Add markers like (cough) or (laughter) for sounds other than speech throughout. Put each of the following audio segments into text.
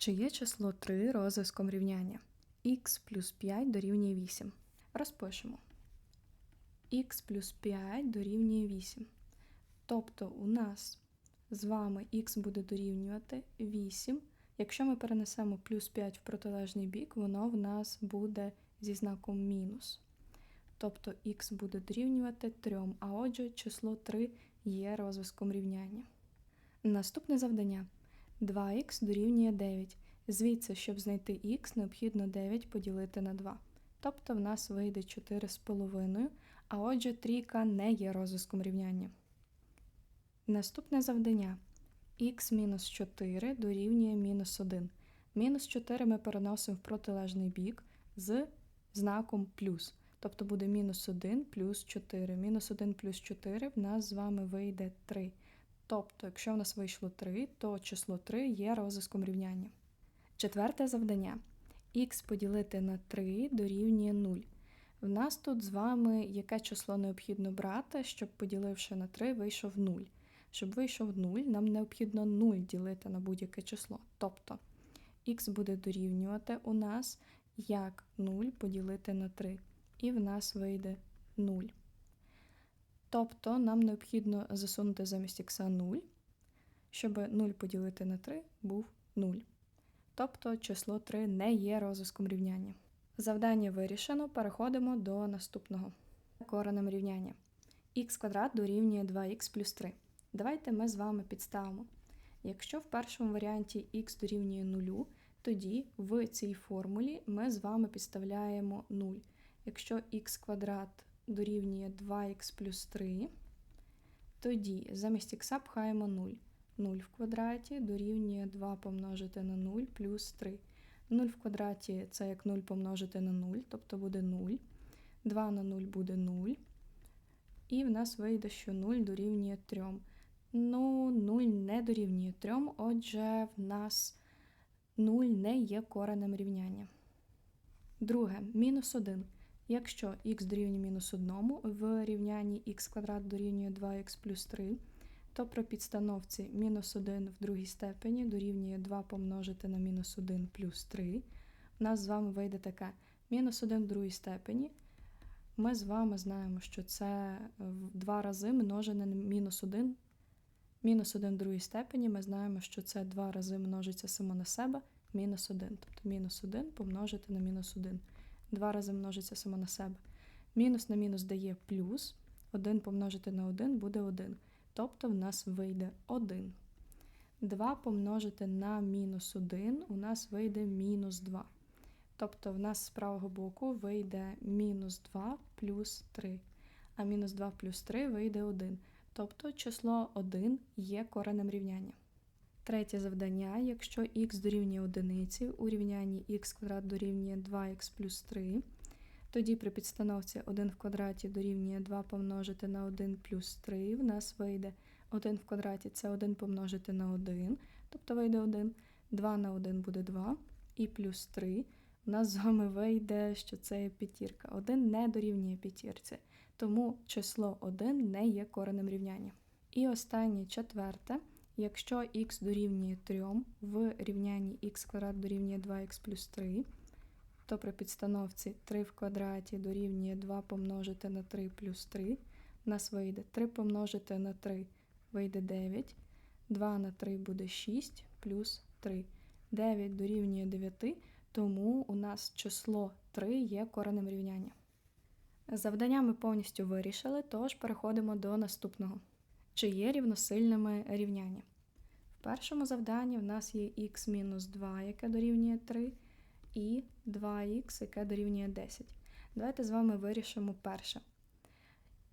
Чи є число 3 розв'язком рівняння? х плюс 5 дорівнює 8. Розпишемо. х плюс 5 дорівнює 8. Тобто у нас з вами х буде дорівнювати 8. Якщо ми перенесемо плюс 5 в протилежний бік, воно в нас буде зі знаком мінус. Тобто х буде дорівнювати 3, а отже, число 3 є розв'язком рівняння. Наступне завдання. 2х дорівнює 9. Звідси, щоб знайти х, необхідно 9 поділити на 2. Тобто в нас вийде 4,5, а отже, трійка не є розв'язком рівняння. Наступне завдання. х мінус 4 дорівнює мінус 1. Мінус 4 ми переносимо в протилежний бік з знаком плюс. Тобто буде мінус 1 плюс 4. Мінус 1 плюс 4 в нас з вами вийде 3. Тобто, якщо в нас вийшло 3, то число 3 є розв'язком рівняння. Четверте завдання. х поділити на 3 дорівнює 0. В нас тут з вами яке число необхідно брати, щоб поділивши на 3, вийшов 0. Щоб вийшов 0, нам необхідно 0 ділити на будь-яке число. Тобто х буде дорівнювати у нас як 0 поділити на 3. І в нас вийде 0. Тобто нам необхідно засунути замість х 0, щоб 0 поділити на 3 був 0. Тобто число 3 не є розв'язком рівняння. Завдання вирішено, переходимо до наступного. Коренем рівняння. х квадрат дорівнює 2х плюс 3. Давайте ми з вами підставимо. Якщо в першому варіанті х дорівнює 0, тоді в цій формулі ми з вами підставляємо 0. Якщо х квадрат дорівнює 2х плюс 3, тоді замість х пхаємо 0. 0 в квадраті дорівнює 2 помножити на 0 плюс 3. 0 в квадраті це як 0 помножити на 0, тобто буде 0. 2 на 0 буде 0. І в нас вийде, що 0 дорівнює 3. Ну, 0 не дорівнює 3, отже, в нас 0 не є коренем рівняння. Друге, мінус 1. Якщо х дорівнює мінус 1 в рівнянні х квадрат дорівнює 2х плюс 3, то при підстановці мінус 1 в другій степені дорівнює 2 помножити на мінус 1 плюс 3. У нас з вами вийде таке мінус 1 в другій степені. Ми з вами знаємо, що це в два рази множене на мінус 1. Мінус 1 в другій степені ми знаємо, що це два рази множиться само на себе мінус 1. Тобто мінус 1 помножити на мінус 1. Два рази множиться само на себе. Мінус на мінус дає плюс. 1 помножити на 1 буде 1. Тобто в нас вийде 1. 2 помножити на мінус 1 у нас вийде мінус 2. Тобто в нас з правого боку вийде мінус 2 плюс 3. А мінус 2 плюс 3 вийде 1. Тобто число 1 є коренем рівняння. Третє завдання, якщо х дорівнює одиниці, у рівнянні х квадрат дорівнює 2х плюс 3, тоді при підстановці 1 в квадраті дорівнює 2 помножити на 1 плюс 3, в нас вийде 1 в квадраті це 1 помножити на 1, тобто вийде 1, 2 на 1 буде 2, і плюс 3. У нас з вами вийде, що це є п'ятірка. 1 не дорівнює п'ятірці, тому число 1 не є коренем рівняння. І останнє четверте. Якщо х дорівнює 3 в рівнянні х квадрат дорівнює 2х плюс 3, то при підстановці 3 в квадраті дорівнює 2 помножити на 3 плюс 3, у нас вийде 3 помножити на 3 вийде 9, 2 на 3 буде 6 плюс 3. 9 дорівнює 9, тому у нас число 3 є коренем рівняння. Завдання ми повністю вирішили, тож переходимо до наступного. Чи є рівносильними рівняння? В першому завданні в нас є х-2, яке дорівнює 3, і 2х, яке дорівнює 10. Давайте з вами вирішимо перше.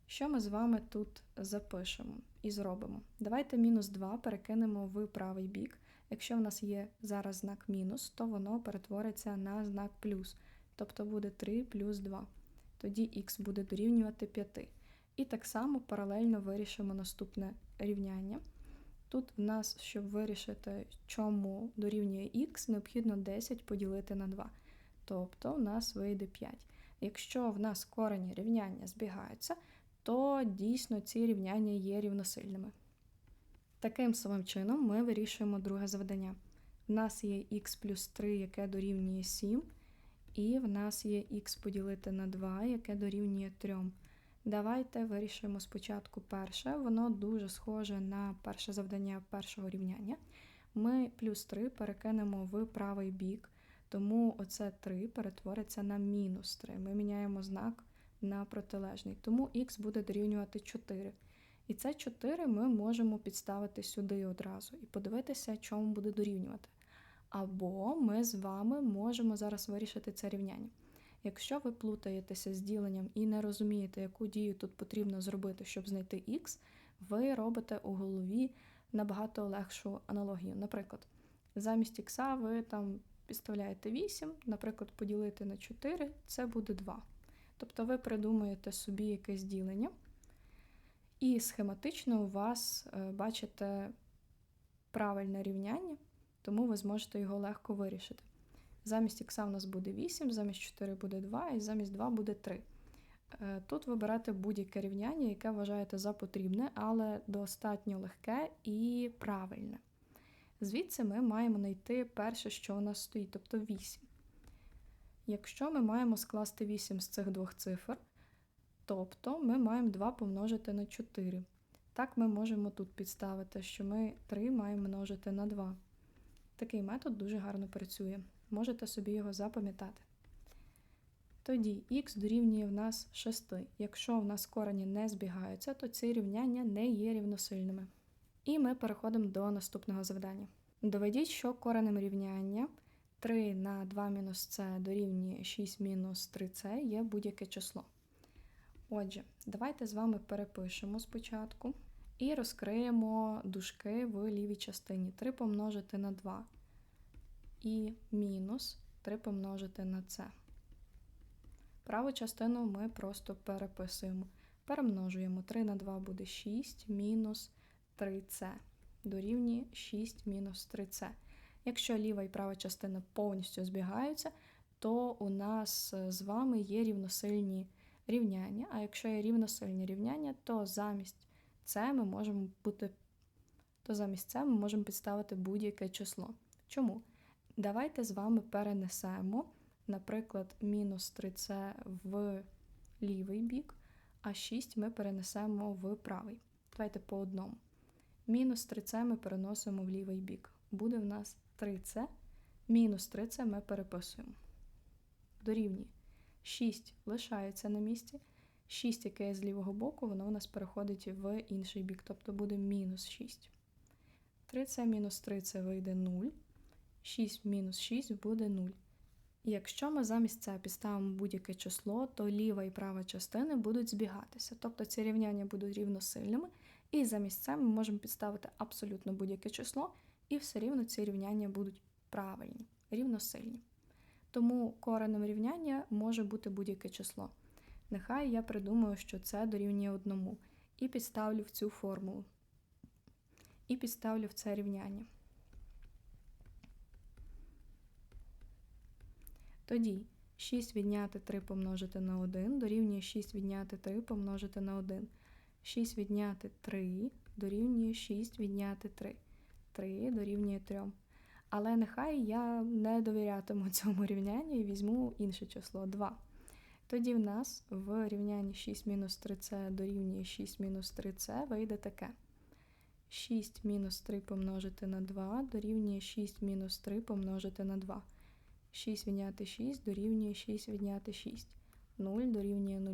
Що ми з вами тут запишемо і зробимо? Давайте мінус 2 перекинемо в правий бік. Якщо в нас є зараз знак мінус, то воно перетвориться на знак плюс, тобто буде 3 плюс 2. Тоді х буде дорівнювати 5. І так само паралельно вирішимо наступне рівняння. Тут в нас, щоб вирішити, чому дорівнює х, необхідно 10 поділити на 2. Тобто в нас вийде 5. Якщо в нас корені рівняння збігаються, то дійсно ці рівняння є рівносильними. Таким самим чином ми вирішуємо друге завдання. В нас є х плюс 3, яке дорівнює 7, і в нас є х поділити на 2, яке дорівнює 3. Давайте вирішимо спочатку перше. Воно дуже схоже на перше завдання першого рівняння. Ми плюс 3 перекинемо в правий бік, тому оце 3 перетвориться на мінус 3. Ми міняємо знак на протилежний, тому х буде дорівнювати 4. І це 4 ми можемо підставити сюди одразу і подивитися, чому буде дорівнювати. Або ми з вами можемо зараз вирішити це рівняння. Якщо ви плутаєтеся з діленням і не розумієте, яку дію тут потрібно зробити, щоб знайти х, ви робите у голові набагато легшу аналогію. Наприклад, замість х ви там підставляєте 8, наприклад, поділити на 4 це буде 2. Тобто ви придумуєте собі якесь ділення, і схематично у вас е, бачите правильне рівняння, тому ви зможете його легко вирішити. Замість х у нас буде 8, замість 4 буде 2, і замість 2 буде 3. Е, тут ви берете будь-яке рівняння, яке вважаєте за потрібне, але достатньо легке і правильне. Звідси ми маємо знайти перше, що у нас стоїть, тобто 8. Якщо ми маємо скласти 8 з цих двох цифр, тобто ми маємо 2 помножити на 4. Так ми можемо тут підставити, що ми 3 маємо множити на 2. Такий метод дуже гарно працює. Можете собі його запам'ятати. Тоді х дорівнює в нас 6. Якщо в нас корені не збігаються, то ці рівняння не є рівносильними. І ми переходимо до наступного завдання. Доведіть, що коренем рівняння 3 на 2 мінус c дорівнює 6 мінус 3c є будь-яке число. Отже, давайте з вами перепишемо спочатку і розкриємо дужки в лівій частині. 3 помножити на 2 і мінус 3 помножити на c. Праву частину ми просто переписуємо. Перемножуємо 3 на 2 буде 6 мінус 3c. Дорівнює 6 мінус 3c. Якщо ліва і права частина повністю збігаються, то у нас з вами є рівносильні рівняння. А якщо є рівносильні рівняння, то замість це ми можемо бути, то замість це ми можемо підставити будь-яке число. Чому? Давайте з вами перенесемо, наприклад, мінус 3c в лівий бік, а 6 ми перенесемо в правий. Давайте по одному. Мінус 3c ми переносимо в лівий бік. Буде в нас 3c, мінус 3c ми переписуємо. Дорівнює. 6 лишається на місці. 6, яке є з лівого боку, воно у нас переходить в інший бік, тобто буде мінус 6. 3c мінус 3 це вийде 0. 6 мінус 6 буде 0. Якщо ми замість це підставимо будь-яке число, то ліва і права частини будуть збігатися. Тобто ці рівняння будуть рівносильними, і замість це ми можемо підставити абсолютно будь-яке число, і все рівно ці рівняння будуть правильні, рівносильні. Тому коренем рівняння може бути будь-яке число. Нехай я придумаю, що це дорівнює одному, і підставлю в цю формулу. І підставлю в це рівняння. Тоді 6 відняти 3 помножити на 1 дорівнює 6 відняти 3 помножити на 1. 6 відняти 3 дорівнює 6 відняти 3. 3 дорівнює 3. Але нехай я не довірятиму (laughs) цьому рівнянню і візьму інше число 2. Тоді в нас в рівнянні 6 мінус 3c дорівнює 6 мінус 3c вийде таке. 6 мінус 3 помножити на 2 дорівнює 6 мінус 3 помножити на 2. 6 відняти 6 дорівнює 6 відняти 6. 0 дорівнює 0.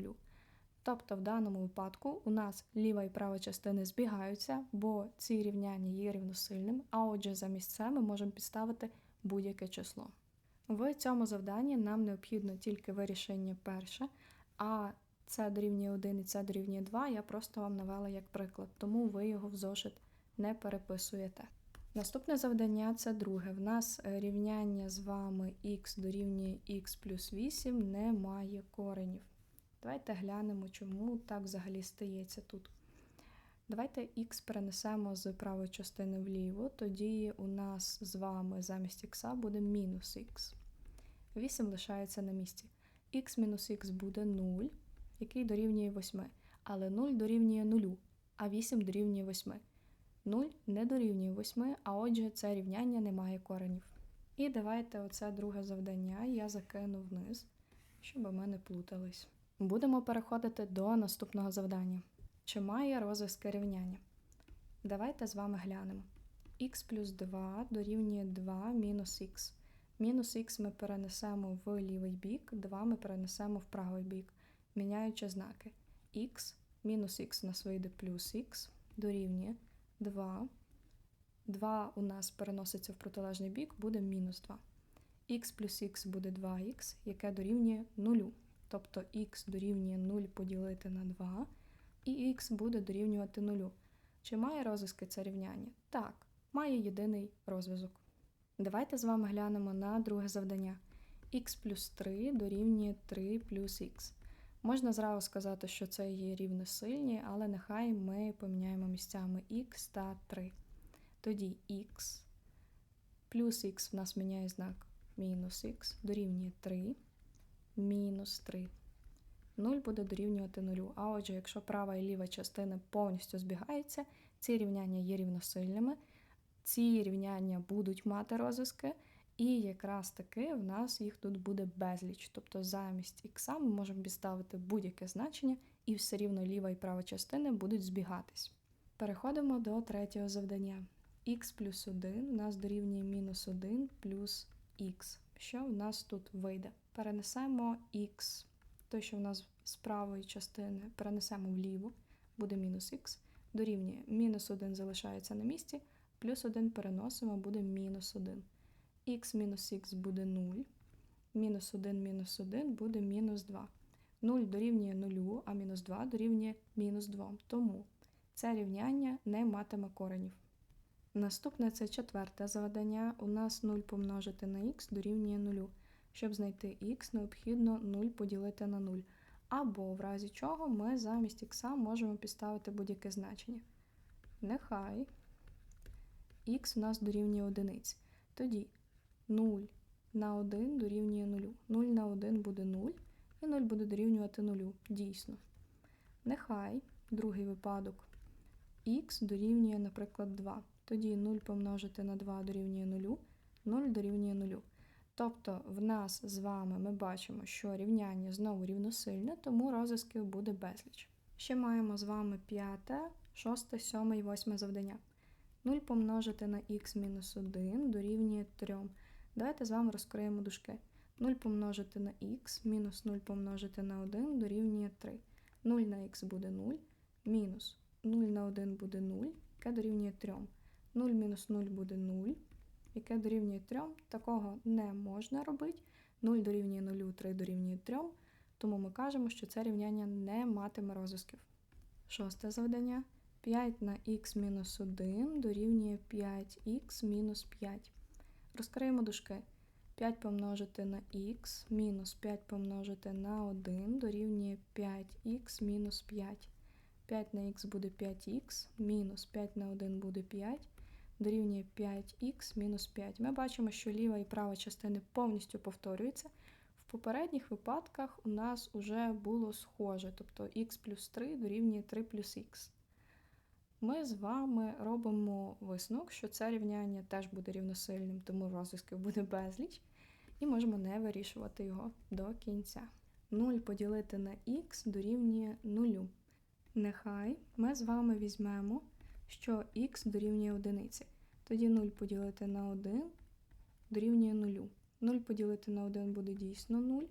Тобто в даному випадку у нас ліва і права частини збігаються, бо ці рівняння є рівносильним, а отже, замість це ми можемо підставити будь-яке число. В цьому завданні нам необхідно тільки вирішення перше, а це дорівнює 1 і це дорівнює 2, я просто вам навела як приклад, тому ви його в зошит не переписуєте. Наступне завдання це друге. В нас рівняння з вами х дорівнює х плюс 8 не має коренів. Давайте глянемо, чому так взагалі стається тут. Давайте х перенесемо з правої частини вліво, тоді у нас з вами замість х буде мінус х. 8 лишається на місці. х мінус х буде 0, який дорівнює 8. Але 0 дорівнює 0, а 8 дорівнює 8. 0 не дорівнює 8, а отже, це рівняння не має коренів. І давайте оце друге завдання я закину вниз, щоб ми не плутались. Будемо переходити до наступного завдання. Чи має розв'язки рівняння? Давайте з вами глянемо. х плюс 2 дорівнює 2 мінус х. Мінус х ми перенесемо в лівий бік, 2 ми перенесемо в правий бік, міняючи знаки. х мінус х нас вийде плюс х дорівнює 2. 2 у нас переноситься в протилежний бік, буде мінус 2. х плюс х буде 2х, яке дорівнює 0. Тобто х дорівнює 0 поділити на 2, і х буде дорівнювати 0. Чи має розв'язки це рівняння? Так, має єдиний розв'язок. Давайте з вами глянемо на друге завдання. х плюс 3 дорівнює 3 плюс х. Можна зразу сказати, що це є рівносильні, але нехай ми поміняємо місцями х та 3. Тоді х плюс х в нас міняє знак мінус х дорівнює 3, мінус 3. 0 буде дорівнювати 0. А отже, якщо права і ліва частина повністю збігаються, ці рівняння є рівносильними, ці рівняння будуть мати розв'язки, і якраз таки в нас їх тут буде безліч. Тобто замість х ми можемо підставити будь-яке значення, і все рівно ліва і права частини будуть збігатись. Переходимо до третього завдання. х плюс 1 у нас дорівнює мінус 1 плюс х. Що в нас тут вийде? Перенесемо х, той, що в нас з правої частини, перенесемо вліву, буде мінус х, дорівнює мінус 1 залишається на місці, плюс 1 переносимо, буде мінус 1. Х мінус х буде 0, мінус 1 мінус 1 буде мінус 2. 0 дорівнює 0, а мінус 2 дорівнює мінус 2. Тому це рівняння не матиме коренів. Наступне це четверте завдання. У нас 0 помножити на х дорівнює 0. Щоб знайти х, необхідно 0 поділити на 0. Або, в разі чого, ми замість х можемо підставити будь-яке значення. Нехай х у нас дорівнює 1. Тоді 0 на 1 дорівнює 0. 0 на 1 буде 0, і 0 буде дорівнювати 0. Дійсно. Нехай другий випадок х дорівнює, наприклад, 2. Тоді 0 помножити на 2 дорівнює 0, 0 дорівнює 0. Тобто в нас з вами ми бачимо, що рівняння знову рівносильне, тому розв'язків буде безліч. Ще маємо з вами п'яте, шосте, сьоме і восьме завдання. 0 помножити на х мінус 1 дорівнює 3. Давайте з вами розкриємо дужки. 0 помножити на х мінус 0 помножити на 1 дорівнює 3. 0 на х буде 0, мінус 0 на 1 буде 0, яке дорівнює 3. 0 мінус 0 буде 0, яке дорівнює 3. Такого не можна робити. 0 дорівнює 0, 3 дорівнює 3. Тому ми кажемо, що це рівняння не матиме розв'язків. Шосте завдання. 5 на х мінус 1 дорівнює 5х мінус 5. Розкриємо дужки. 5 помножити на х мінус 5 помножити на 1 дорівнює 5х мінус 5. 5 на х буде 5х, мінус 5 на 1 буде 5, дорівнює 5х мінус 5. Ми бачимо, що ліва і права частини повністю повторюються. В попередніх випадках у нас вже було схоже, тобто х плюс 3 дорівнює 3 плюс х. Ми з вами робимо висновок, що це рівняння теж буде рівносильним, тому розв'язків буде безліч, і можемо не вирішувати його до кінця. 0 поділити на х дорівнює 0. Нехай ми з вами візьмемо, що х дорівнює 1. Тоді 0 поділити на 1 дорівнює 0. 0 поділити на 1 буде дійсно 0.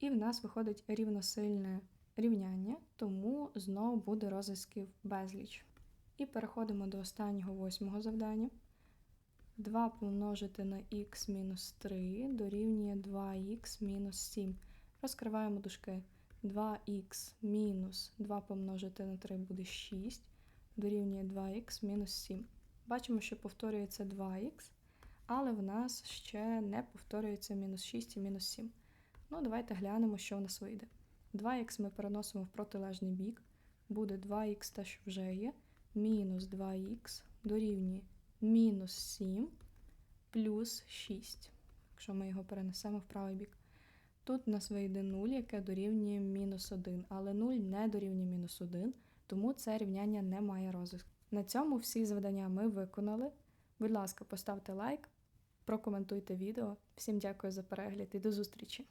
І в нас виходить рівносильне рівняння, тому знову буде розв'язків безліч. І переходимо до останнього восьмого завдання. 2 помножити на х мінус 3 дорівнює 2х мінус 7. Розкриваємо дужки. 2х мінус 2 помножити на 3 буде 6, дорівнює 2х мінус 7. Бачимо, що повторюється 2х, але в нас ще не повторюється мінус 6 і мінус 7. Ну, давайте глянемо, що в нас вийде. 2х ми переносимо в протилежний бік, буде 2х те, що вже є, мінус 2х дорівнює мінус 7 плюс 6, якщо ми його перенесемо в правий бік. Тут у нас вийде 0, яке дорівнює мінус 1, але 0 не дорівнює мінус 1, тому це рівняння не має розв'язку. На цьому всі завдання ми виконали. Будь ласка, поставте лайк, прокоментуйте відео. Всім дякую за перегляд і до зустрічі!